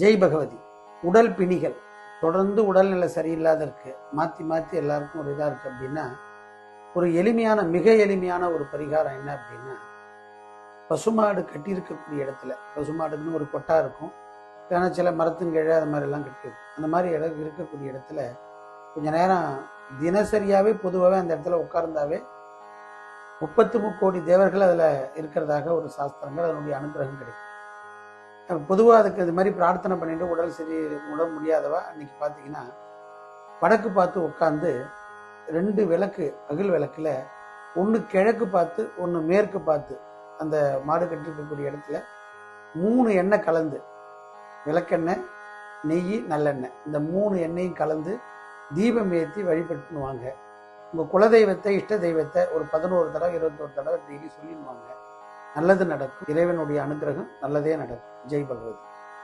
ஜெய் பகவதி. உடல் பிணிகள். தொடர்ந்து உடல்நிலை இருக்கு மாற்றி மாற்றி எல்லாருக்கும் ஒரு இதாக இருக்குது அப்படின்னா ஒரு எளிமையான மிக எளிமையான ஒரு பரிகாரம் என்ன அப்படின்னா பசுமாடு கட்டியிருக்கக்கூடிய இடத்துல பசுமாடுன்னு ஒரு கொட்டா இருக்கும். ஏன்னா சில மரத்தின் கீழே அது மாதிரிலாம் கட்டியிருக்கும். அந்த மாதிரி இடம் இருக்கக்கூடிய இடத்துல கொஞ்ச நேரம் தினசரியாகவே பொதுவாகவே அந்த இடத்துல உட்கார்ந்தாவே முப்பத்து முக்கோடி தேவர்கள் அதில் இருக்கிறதாக ஒரு சாஸ்திரங்கள் அதனுடைய அனுகிரகம் கிடைக்கும். பொதுவாக அதுக்கு இது மாதிரி பிரார்த்தனை பண்ணிட்டு உடல் சரி உடல் முடியாதவா? அன்னைக்கு பார்த்தீங்கன்னா வடக்கு பார்த்து உட்காந்து ரெண்டு விளக்கு அகில் விளக்குல ஒன்று கிழக்கு பார்த்து ஒன்று மேற்கு பார்த்து அந்த மாடு கட்டிருக்கக்கூடிய இடத்துல மூணு எண்ணெய் கலந்து விளக்கெண்ணெய் நெய் நல்லெண்ணெய். இந்த மூணு எண்ணெயும் கலந்து தீபம் ஏற்றி வழிபட்டுனுவாங்க உங்கள் குலதெய்வத்தை இஷ்ட தெய்வத்தை ஒரு பதினோரு தடவை இருபத்தோரு தடவை டெய்லி சொல்லிடுவாங்க நல்லது நடக்கும். இறைவனுடைய அனுகிரகம் நல்லதே நடக்கும். ஜெய் பகவதி.